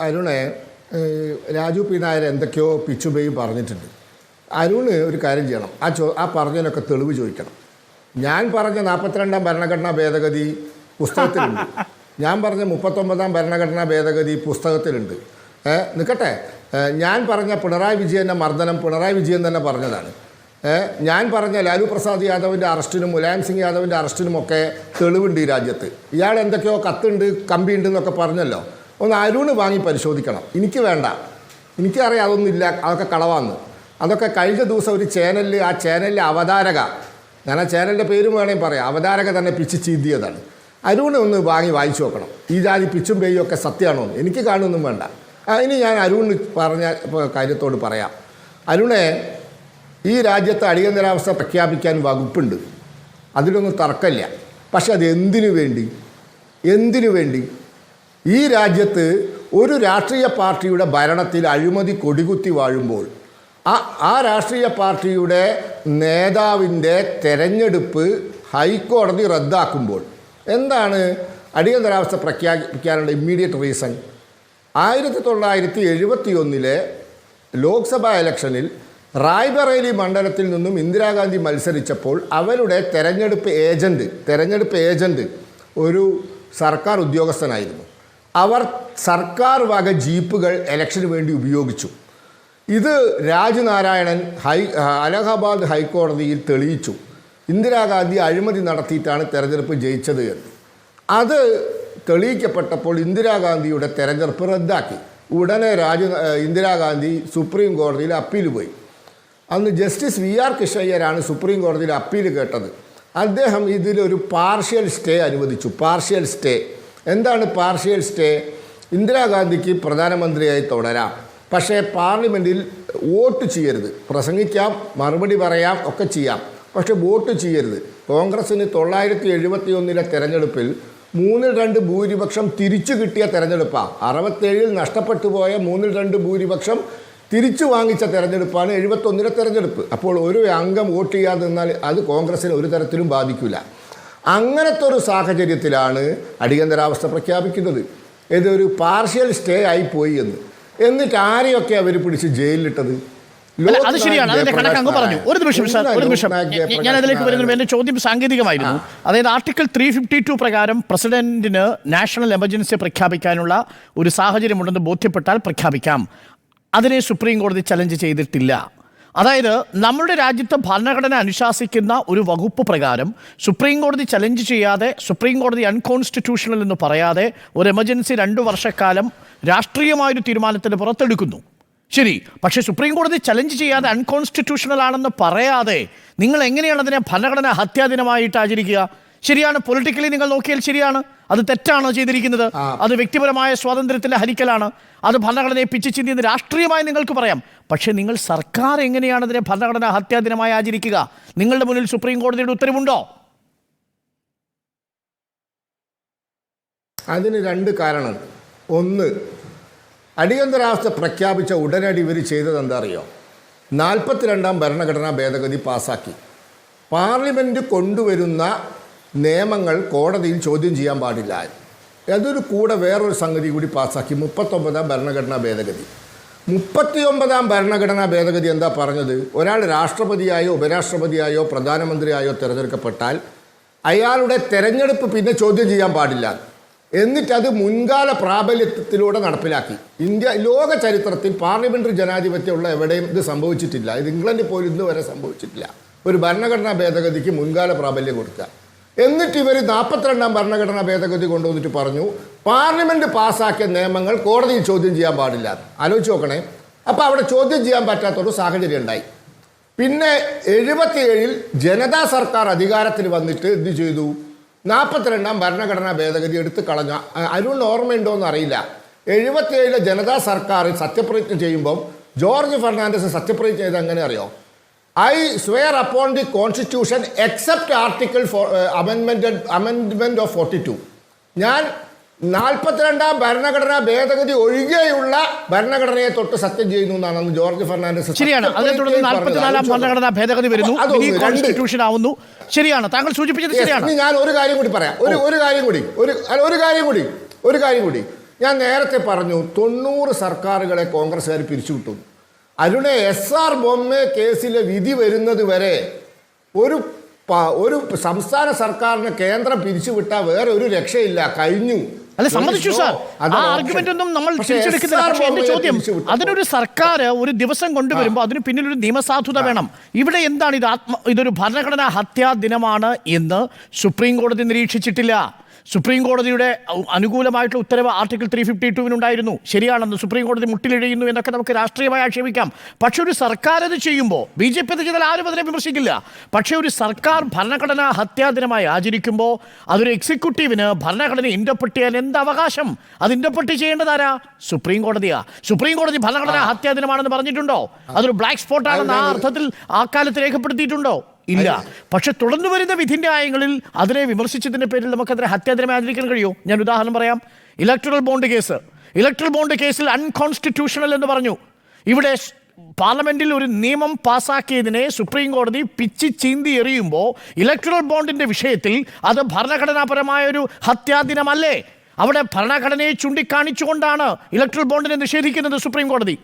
അരുണെ Raju P Nair എന്തൊക്കെയോ പിച്ചുബയും പറഞ്ഞിട്ടുണ്ട്. അരുണ് ഒരു കാര്യം ചെയ്യണം. ആ ചോ ആ പറഞ്ഞതിനൊക്കെ തെളിവ് ചോദിക്കണം. ഞാൻ പറഞ്ഞ നാൽപ്പത്തിരണ്ടാം ഭരണഘടനാ ഭേദഗതി പുസ്തകത്തിലുണ്ട്. ഞാൻ പറഞ്ഞ മുപ്പത്തൊമ്പതാം ഭരണഘടനാ ഭേദഗതി പുസ്തകത്തിലുണ്ട്. നിൽക്കട്ടെ ഞാൻ പറഞ്ഞ പിണറായി വിജയന്റെ മർദ്ദനം പിണറായി വിജയൻ തന്നെ പറഞ്ഞതാണ്. ഞാൻ പറഞ്ഞ ലാലു പ്രസാദ് യാദവിന്റെ അറസ്റ്റിനും മുലായം സിംഗ് യാദവിന്റെ അറസ്റ്റിനുമൊക്കെ തെളിവുണ്ട് ഈ രാജ്യത്ത്. ഇയാൾ എന്തൊക്കെയോ കത്തുണ്ട് കമ്പിയുണ്ട് എന്നൊക്കെ പറഞ്ഞല്ലോ. ഒന്ന് അരുണ് വാങ്ങി പരിശോധിക്കണം. എനിക്ക് വേണ്ട. എനിക്കറിയാം അതൊന്നും ഇല്ല. അതൊക്കെ കളവാന്ന്. അതൊക്കെ കഴിഞ്ഞ ദിവസം ഒരു ചാനലിൽ ആ ചാനലിലെ അവതാരക. ഞാൻ ആ ചാനലിന്റെ പേരും വേണമെങ്കിൽ പറയാം. അവതാരക തന്നെ പിച്ച് ചീന്തിയതാണ്. അരുണ് ഒന്ന് വാങ്ങി വായിച്ചു നോക്കണം. ഈ ജാതി പിച്ചും പേയും ഒക്കെ സത്യമാണോ എനിക്ക് കാണുമൊന്നും വേണ്ട. ഇനി ഞാൻ അരുണ് പറഞ്ഞ കാര്യത്തോട് പറയാം. അരുണെ ഈ രാജ്യത്ത് അടിയന്തരാവസ്ഥ പ്രഖ്യാപിക്കാൻ വകുപ്പുണ്ട്. അതിലൊന്നും തർക്കമില്ല. പക്ഷെ അത് എന്തിനു വേണ്ടി? എന്തിനു വേണ്ടി? ഈ രാജ്യത്ത് ഒരു രാഷ്ട്രീയ പാർട്ടിയുടെ ഭരണത്തിൽ അഴിമതി കൊടികുത്തി വാഴുമ്പോൾ ആ ആ രാഷ്ട്രീയ പാർട്ടിയുടെ നേതാവിന്റെ തെരഞ്ഞെടുപ്പ് ഹൈക്കോടതി റദ്ദാക്കുമ്പോൾ എന്താണ് അടിയന്തരാവസ്ഥ പ്രഖ്യാപിക്കാനുള്ള ഇമ്മീഡിയറ്റ് റീസൺ? ആയിരത്തി തൊള്ളായിരത്തി എഴുപത്തി ഒന്നിലെ ലോക്സഭാ ഇലക്ഷനിൽ റായ്ബറേലി മണ്ഡലത്തിൽ നിന്നും ഇന്ദിരാഗാന്ധി മത്സരിച്ചപ്പോൾ അവരുടെ തെരഞ്ഞെടുപ്പ് ഏജന്റ് തെരഞ്ഞെടുപ്പ് ഏജന്റ് ഒരു സർക്കാർ ഉദ്യോഗസ്ഥനായിരുന്നു. അവർ സർക്കാർ വക ജീപ്പുകൾ ഇലക്ഷന് വേണ്ടി ഉപയോഗിച്ചു. ഇത് രാജനാരായണൻ ഹൈ അലഹബാദ് ഹൈക്കോടതിയിൽ തെളിയിച്ചു. ഇന്ദിരാഗാന്ധി അഴിമതി നടത്തിയിട്ടാണ് തെരഞ്ഞെടുപ്പ് ജയിച്ചത് എന്ന്. അത് തെളിയിക്കപ്പെട്ടപ്പോൾ ഇന്ദിരാഗാന്ധിയുടെ തെരഞ്ഞെടുപ്പ് റദ്ദാക്കി. ഉടനെ രാജ ഇന്ദിരാഗാന്ധി സുപ്രീം കോടതിയിൽ അപ്പീൽ പോയി. അന്ന് ജസ്റ്റിസ് വി ആർ കിഷയ്യരാണ് സുപ്രീം കോടതിയിൽ അപ്പീൽ കേട്ടത്. അദ്ദേഹം ഇതിലൊരു പാർഷ്യൽ സ്റ്റേ അനുവദിച്ചു. Partial stay. എന്താണ് പാർഷ്യൽ സ്റ്റേ ഇന്ദിരാഗാന്ധിക്ക് പ്രധാനമന്ത്രിയായി തുടരാം. പക്ഷേ പാർലമെന്റിൽ വോട്ട് ചെയ്യരുത്. പ്രസംഗിക്കാം മറുപടി പറയാം ഒക്കെ ചെയ്യാം. പക്ഷേ വോട്ട് ചെയ്യരുത്. കോൺഗ്രസ്സിന് തൊള്ളായിരത്തി എഴുപത്തി ഒന്നിലെ തെരഞ്ഞെടുപ്പിൽ മൂന്നിൽ രണ്ട് ഭൂരിപക്ഷം തിരിച്ചു കിട്ടിയ തെരഞ്ഞെടുപ്പാണ് അറുപത്തേഴിൽ നഷ്ടപ്പെട്ടു പോയ മൂന്നിൽ രണ്ട് ഭൂരിപക്ഷം തിരിച്ചു വാങ്ങിച്ച തെരഞ്ഞെടുപ്പാണ് എഴുപത്തൊന്നിലെ തെരഞ്ഞെടുപ്പ്. അപ്പോൾ ഒരു അംഗം വോട്ട് ചെയ്യാതെ നിന്നാൽ അത് കോൺഗ്രസിനെ ഒരു തരത്തിലും ബാധിക്കില്ല അങ്ങനത്തെ ഒരു സാഹചര്യത്തിലാണ് അടിയന്തരാവസ്ഥ പ്രഖ്യാപിക്കുന്നത്. ഇതൊരു പാർഷ്യൽ സ്റ്റേ ആയി പോയി എന്ന്. എന്നിട്ട് ആരെയൊക്കെ അവർ പിടിച്ച് ജയിലിലിട്ടത്? അത് ശരിയാണ്. അതിന്റെ കണക്ക് അങ്ങ് പറഞ്ഞു. ഒരു നിമിഷം സാർ ഒരു നിമിഷം. ഞാൻ അതിലേക്ക് വരുന്നു എന്റെ ചോദ്യം സാങ്കേതികമായിരുന്നു. അതായത് ആർട്ടിക്കിൾ ത്രീ ഫിഫ്റ്റി ടു പ്രകാരം പ്രസിഡന്റിന് നാഷണൽ എമർജൻസി പ്രഖ്യാപിക്കാനുള്ള ഒരു സാഹചര്യമുണ്ടെന്ന് ബോധ്യപ്പെട്ടാൽ പ്രഖ്യാപിക്കാം. അതിനെ സുപ്രീം കോടതി ചലഞ്ച് ചെയ്തിട്ടില്ല. അതായത് നമ്മുടെ രാജ്യത്ത് ഭരണഘടന അനുശാസിക്കുന്ന ഒരു വകുപ്പ് പ്രകാരം സുപ്രീം കോടതി ചലഞ്ച് ചെയ്യാതെ സുപ്രീം കോടതി അൺകോൺസ്റ്റിറ്റ്യൂഷണൽ എന്ന് പറയാതെ ഒരു എമർജൻസി രണ്ട് വർഷക്കാലം രാഷ്ട്രീയമായൊരു തീരുമാനത്തിന് പുറത്തെടുക്കുന്നു. ശരി പക്ഷേ സുപ്രീം കോടതി ചലഞ്ച് ചെയ്യാതെ അൺകോൺസ്റ്റിറ്റ്യൂഷണൽ ആണെന്ന് പറയാതെ നിങ്ങൾ എങ്ങനെയാണ് അതിനെ ഭരണഘടന ഹത്യാദിനമായിട്ട് ആചരിക്കുക? ശരിയാണ് പൊളിറ്റിക്കലി നിങ്ങൾ നോക്കിയാൽ ശരിയാണ്. അത് തെറ്റാണ് ചെയ്തിരിക്കുന്നത്? അത് വ്യക്തിപരമായ സ്വാതന്ത്ര്യത്തിന്റെ ഹരിക്കലാണ്. അത് ഭരണഘടനയെ പിച്ചു ചിന്തിയെന്ന് രാഷ്ട്രീയമായി നിങ്ങൾക്ക് പറയാം. പക്ഷേ നിങ്ങൾ സർക്കാർ എങ്ങനെയാണ് അതിനെ ഭരണഘടനാ ഹത്യാദിനമായി ആചരിക്കുക? നിങ്ങളുടെ മുന്നിൽ സുപ്രീം കോടതിയുടെ ഉത്തരവുണ്ടോ? അതിന് രണ്ട് കാരണം ഒന്ന് അടിയന്തരാവസ്ഥ പ്രഖ്യാപിച്ച ഉടനടി ഇവർ ചെയ്തത് എന്താ അറിയോ? നാൽപ്പത്തിരണ്ടാം ഭരണഘടനാ ഭേദഗതി പാസാക്കി. പാർലമെന്റ് കൊണ്ടുവരുന്ന നിയമങ്ങൾ കോടതിയിൽ ചോദ്യം ചെയ്യാൻ പാടില്ല. അതൊരു കൂടെ വേറൊരു സംഗതി കൂടി പാസാക്കി. മുപ്പത്തൊമ്പതാം ഭരണഘടനാ ഭേദഗതി. മുപ്പത്തിയൊമ്പതാം ഭരണഘടനാ ഭേദഗതി എന്താ പറഞ്ഞത്? ഒരാൾ രാഷ്ട്രപതിയായോ ഉപരാഷ്ട്രപതിയായോ പ്രധാനമന്ത്രിയായോ തിരഞ്ഞെടുക്കപ്പെട്ടാൽ അയാളുടെ തെരഞ്ഞെടുപ്പ് പിന്നെ ചോദ്യം ചെയ്യാൻ പാടില്ല. എന്നിട്ടത് മുൻകാല പ്രാബല്യത്തിലൂടെ നടപ്പിലാക്കി. ഇന്ത്യ ലോക ചരിത്രത്തിൽ പാർലമെന്ററി ജനാധിപത്യമുള്ള എവിടെയും ഇത് സംഭവിച്ചിട്ടില്ല. ഇത് ഇംഗ്ലണ്ടിൽ പോലും ഇന്ന് വരെ സംഭവിച്ചിട്ടില്ല. ഒരു ഭരണഘടനാ ഭേദഗതിക്ക് മുൻകാല പ്രാബല്യം കൊടുക്കുക. എന്നിട്ട് ഇവർ നാൽപ്പത്തിരണ്ടാം ഭരണഘടനാ ഭേദഗതി കൊണ്ടുവന്നിട്ട് പറഞ്ഞു പാർലമെന്റ് പാസ്സാക്കിയ നിയമങ്ങൾ കോടതിയിൽ ചോദ്യം ചെയ്യാൻ പാടില്ല. ആലോചിച്ച് നോക്കണേ. അപ്പോൾ അവിടെ ചോദ്യം ചെയ്യാൻ പറ്റാത്തൊരു സാഹചര്യം ഉണ്ടായി. പിന്നെ എഴുപത്തിയേഴിൽ ജനതാ സർക്കാർ അധികാരത്തിൽ വന്നിട്ട് എന്ത് ചെയ്തു? നാൽപ്പത്തിരണ്ടാം ഭരണഘടനാ ഭേദഗതി എടുത്തു കളഞ്ഞ. അരുൺ ഓർമ്മയുണ്ടോ എന്ന് അറിയില്ല. എഴുപത്തിയേഴിലെ ജനതാ സർക്കാർ സത്യപ്രതിജ്ഞ ചെയ്യുമ്പം ജോർജ് ഫെർണാണ്ടസ് സത്യപ്രതിജ്ഞ ചെയ്ത് എങ്ങനെ അറിയോ? I swear upon the constitution except article four അമെൻമെന്റ് അമെൻമെന്റ് of forty two ഞാൻ നാൽപ്പത്തിരണ്ടാം ഭരണഘടനാ ഭേദഗതി ഒഴികെയുള്ള ഭരണഘടനയെ തൊട്ട് സത്യം ചെയ്യുന്നു എന്നാണ് അന്ന് ജോർജ് ഫെർണാണ്ടസ് ശരിയാണ്. അതിനെ തുടർന്ന് നാൽപ്പത്തിനാലാം ഭരണഘടനാ ഭേദഗതി വരുന്നു. കോൺസ്റ്റിറ്റ്യൂഷൻ ആവുന്നു. ശരിയാണ്. താങ്കൾ സൂചിപ്പിച്ചത് ശരിയാണ്. ഞാൻ ഒരു കാര്യം കൂടി പറയാം. ഒരു ഒരു കാര്യം കൂടി. ഒരു ഒരു കാര്യം കൂടി. ഒരു കാര്യം കൂടി. ഞാൻ നേരത്തെ പറഞ്ഞു തൊണ്ണൂറ് സർക്കാരുകളെ കോൺഗ്രസ്സുകാർ പിരിച്ചുവിട്ടു. അരുണെ എസ് ആർ ബൊമ്മെ കേസിലെ വിധി വരുന്നത് വരെ ഒരു ഒരു സംസ്ഥാന സർക്കാരിന് കേന്ദ്രം പിരിച്ചുവിട്ടാൽ വേറെ ഒരു രക്ഷയില്ല. കഴിഞ്ഞു. അല്ല സമ്മതിച്ചു സാർ ആ ആർഗ്യുമെന്റ് ഒന്നും നമ്മൾ തിരിച്ചെടുക്കുന്നില്ല പക്ഷേ എന്റെ ചോദ്യം അതിനൊരു സർക്കാർ ഒരു ദിവസം കൊണ്ടുവരുമ്പോൾ അതിന് പിന്നിൽ ഒരു നിയമസാധുത വേണം. ഇവിടെ എന്താണ് ഇത്? ആത്മ ഇതൊരു ഭരണഘടനാ ഹത്യാ ദിനമാണ് എന്ന് സുപ്രീം കോടതി നിരീക്ഷിച്ചിട്ടില്ല. സുപ്രീം കോടതിയുടെ അനുകൂലമായിട്ടുള്ള ഉത്തരവ് ആർട്ടിക്കിൾ ത്രീ ഫിഫ്റ്റി ടുവിനുണ്ടായിരുന്നു. ശരിയാണെന്ന് സുപ്രീം കോടതി മുട്ടിലിഴയുന്നു എന്നൊക്കെ നമുക്ക് രാഷ്ട്രീയമായി ആക്ഷേപിക്കാം. പക്ഷെ ഒരു സർക്കാർ അത് ചെയ്യുമ്പോൾ ബി ജെ പി അത് ചെയ്താൽ ആരും അതിനെ വിമർശിക്കില്ല. പക്ഷേ ഒരു സർക്കാർ ഭരണഘടനാ ഹത്യാദിനമായി ആചരിക്കുമ്പോൾ അതൊരു എക്സിക്യൂട്ടീവിന് ഭരണഘടന ഇന്റർപ്രറ്റ് ചെയ്യാൻ എന്ത് അവകാശം? അത് ഇന്റർപ്രറ്റ് ചെയ്യേണ്ടതാരാ സുപ്രീം കോടതിയാ. സുപ്രീം കോടതി ഭരണഘടനാ ഹത്യാദിനമാണെന്ന് പറഞ്ഞിട്ടുണ്ടോ? അതൊരു ബ്ലാക്ക് സ്പോട്ടാണെന്ന് ആ അർത്ഥത്തിൽ ആ കാലത്ത് രേഖപ്പെടുത്തിയിട്ടുണ്ടോ? ഇല്ല. പക്ഷെ തുടർന്നു വരുന്ന വിധിന്യായങ്ങളിൽ അതിനെ വിമർശിച്ചതിന്റെ പേരിൽ നമുക്കതിനെ ഹത്യാദിനമായി ആചരിക്കാൻ കഴിയുമോ ഞാൻ ഉദാഹരണം പറയാം. Electoral bond case electoral bond കേസിൽ അൺകോൺസ്റ്റിറ്റ്യൂഷണൽ എന്ന് പറഞ്ഞു. ഇവിടെ പാർലമെന്റിൽ ഒരു നിയമം പാസാക്കിയതിനെ സുപ്രീം കോടതി പിച്ചി ചീന്തി എറിയുമ്പോൾ ഇലക്ട്രൽ ബോണ്ടിന്റെ വിഷയത്തിൽ അത് ഭരണഘടനാപരമായ ഒരു ഹത്യാദിനമല്ലേ അവിടെ ഭരണഘടനയെ ചൂണ്ടിക്കാണിച്ചുകൊണ്ടാണ് ഇലക്ട്രൽ ബോണ്ടിനെ നിഷേധിക്കുന്നത് സുപ്രീം കോടതി.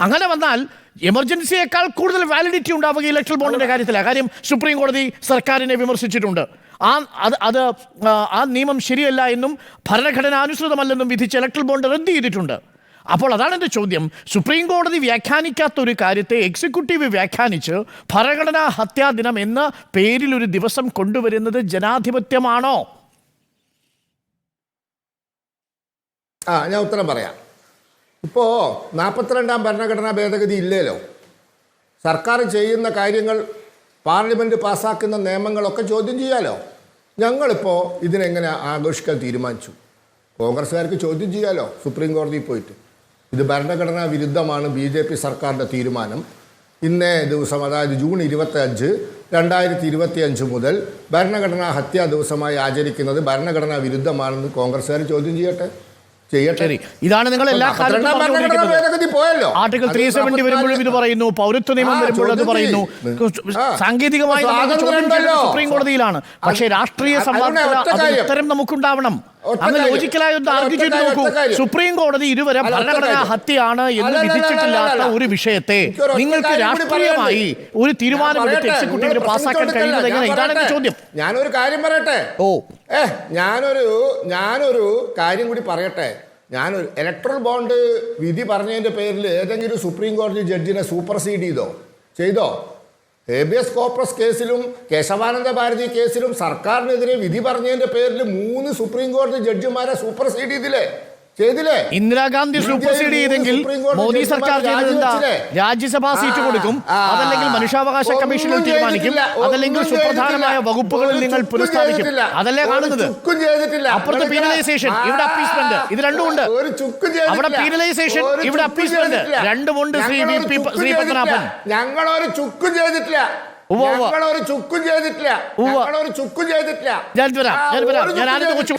അങ്ങനെ വന്നാൽ എമർജൻസിയേക്കാൾ കൂടുതൽ വാലിഡിറ്റി ഉണ്ടാവുക ഇലക്ട്രൽ ബോണ്ടിന്റെ കാര്യത്തിലാണ് കാര്യം സുപ്രീം കോടതി സർക്കാരിനെ വിമർശിച്ചിട്ടുണ്ട്. ആ അത് അത് ആ, നിയമം ശരിയല്ല എന്നും ഭരണഘടന അനുസൃതമല്ലെന്നും വിധിച്ച് ഇലക്ട്രൽ ബോണ്ട് റദ്ദ് ചെയ്തിട്ടുണ്ട്. അപ്പോൾ അതാണ് എന്റെ ചോദ്യം. സുപ്രീം കോടതി വ്യാഖ്യാനിക്കാത്ത ഒരു കാര്യത്തെ എക്സിക്യൂട്ടീവ് വ്യാഖ്യാനിച്ച് ഭരണഘടനാ ഹത്യാ ദിനം എന്ന പേരിൽ ഒരു ദിവസം കൊണ്ടുവരുന്നത് ജനാധിപത്യമാണോ? ആ ഞാൻ ഉത്തരം പറയാം. ഇപ്പോൾ നാൽപ്പത്തിരണ്ടാം ഭരണഘടനാ ഭേദഗതി ഇല്ലല്ലോ സർക്കാർ ചെയ്യുന്ന കാര്യങ്ങൾ പാർലമെന്റ് പാസ്സാക്കുന്ന നിയമങ്ങളൊക്കെ ചോദ്യം ചെയ്യാലോ? ഞങ്ങളിപ്പോൾ ഇതിനെങ്ങനെ ആഘോഷിക്കാൻ തീരുമാനിച്ചു? കോൺഗ്രസ്സുകാർക്ക് ചോദ്യം ചെയ്യാലോ സുപ്രീം കോടതിയിൽ പോയിട്ട്? ഇത് ഭരണഘടനാ വിരുദ്ധമാണ് ബി ജെ പി സർക്കാരിന്റെ തീരുമാനം. ഇന്നേ ദിവസം അതായത് ജൂൺ ഇരുപത്തി അഞ്ച് രണ്ടായിരത്തി ഇരുപത്തി അഞ്ച് മുതൽ ഭരണഘടനാ ഹത്യാ ദിവസമായി ആചരിക്കുന്നത് ഭരണഘടനാ വിരുദ്ധമാണെന്ന് കോൺഗ്രസ്സുകാർ ചോദ്യം ചെയ്യട്ടെ? ശരി. ഇതാണ് നിങ്ങൾ എല്ലാ പോയല്ലോ. ആർട്ടിക്കിൾ ത്രീ സെവന്റി വരുമ്പോഴും ഇത് പറയുന്നു പൗരത്വ നിയമം വരുമ്പോഴും അത് പറയുന്നു. സാങ്കേതികമായി. സുപ്രീം കോടതിയിലാണ്. പക്ഷേ രാഷ്ട്രീയ അത് ഉത്തരം നമുക്കുണ്ടാവണം. അങ്ങ്. ലോജിക്കലായി ഒന്ന് ആർഗ്യൂ ചെയ്ത് നോക്കൂ. സുപ്രീം കോടതി ഇതുവരെ ഭരണഘടനാ. ഹത്യയാണ് എന്ന് വിധിച്ചിട്ടില്ലാത്ത. ഒരു വിഷയത്തെ നിങ്ങൾക്ക് രാഷ്ട്രീയമായി ഒരു തീരുമാനമെടുത്ത് എക്സിക്യൂട്ടീവിന് പാസ്സാക്കാൻ കഴിയുന്നത് എങ്ങനെ ഇതാണ് എന്റെ. ചോദ്യം. ഞാനൊരു കാര്യം പറയട്ടെ? ഓ. ഏ ഞാനൊരു ഞാനൊരു കാര്യം കൂടി പറയട്ടെ? ഞാനൊരു ഇലക്ട്രൽ ബോണ്ട് വിധി പറഞ്ഞതിന്റെ പേരിൽ ഏതെങ്കിലും സുപ്രീം കോടതി ജഡ്ജിനെ സൂപ്പർസീഡ് ചെയ്തോ? ചെയ്തോ? ഹേബിയസ് കോർപ്പസ് കേസിലും കേശവാനന്ദ ഭാരതി കേസിലും സർക്കാരിനെതിരെ വിധി പറഞ്ഞതിന്റെ പേരിൽ മൂന്ന് സുപ്രീം കോടതി ജഡ്ജിമാരെ സൂപ്പർസീഡ് ചെയ്തില്ലേ? ചെയ്തില്ലേ? ഇന്ദിരാഗാന്ധി സൂപ്പർ സൂപ്പർസീഡ് ചെയ്തെങ്കിൽ മോദി സർക്കാർ ചെയ്തത് രാജ്യസഭാ സീറ്റ് കൊടുക്കും. അതല്ലെങ്കിൽ മനുഷ്യാവകാശ കമ്മീഷനിൽ തീരുമാനിക്കും. അതല്ലെങ്കിൽ സുപ്രധാനമായ വകുപ്പുകളിൽ നിങ്ങൾ പുനഃസ്ഥാപിക്കും. അതല്ലേ കാണുന്നത്? അപ്പുറത്ത് പീനലൈസേഷൻ ഇവിടെ അപ്പീസ്മെന്റ് ഇത് രണ്ടും. ഒരു ചെയ്തിട്ടില്ല. അവിടെ പീനലൈസേഷൻ ഇവിടെ അപ്പീസ്മെന്റ് രണ്ടും ഉണ്ട് രണ്ടുമുണ്ട് ശ്രീ വി. പി. ശ്രീ പത്മനാഭൻ. ചെയ്തിട്ടില്ല. ഞങ്ങളൊരു ചുക്കും ചെയ്തിട്ടില്ല. ഉവ്വ് ഉവ്വ്. ചുക്കും ചെയ്തിട്ടില്ല. ഞങ്ങൾ ഒരു ചുക്കും ചെയ്തിട്ടില്ല. ഞാൻ വരാം ഞാൻ വരാം. ഞാൻ ചുക്കും കൊച്ചു